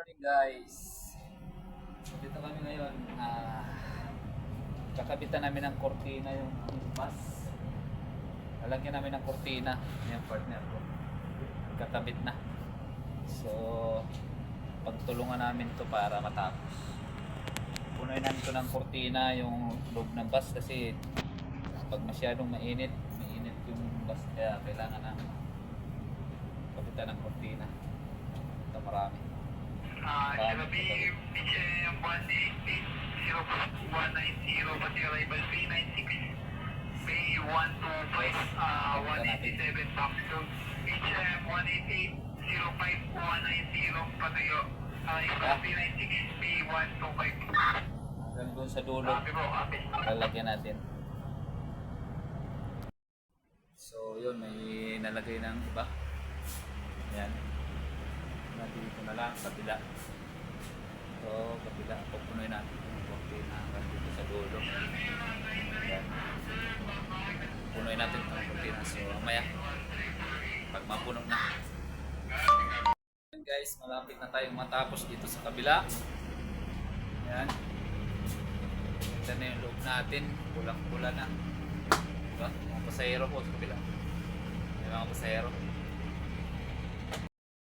morning guys. Dito kami ngayon. Ah, kakabitan namin ng kortina yung bus. Lalagyan namin ng kortina. Yung partner ko. Kakabit na. So, pagtulungan namin to para matapos. Punuin namin to ng kortina yung loob ng bus kasi pag masyadong mainit, mainit yung bus kaya kailangan ng kabitan ng kortina. Ito marami. Uh, be BCM 188-0190, pati arrival 396, Bay 125, ah, 187 box. So, BCM 188-05-190, patayo, arrival 396, Bay 125. Hanggang doon sa dulo, lalagyan natin. So, yun, may nalagay ng iba. Yan. Nandito na lang, kabila. So, kabila, pupunuin natin yung kortina hanggang dito sa dulo. Yan. Punuin natin itong kortina. So, mamaya, pag mapuno na. Yan guys, malapit na tayong matapos dito sa kabila. Yan. Ito na yung loob natin. Pulang-pula na. Diba? Mga pasahero po sa kabila. May mga pasahero.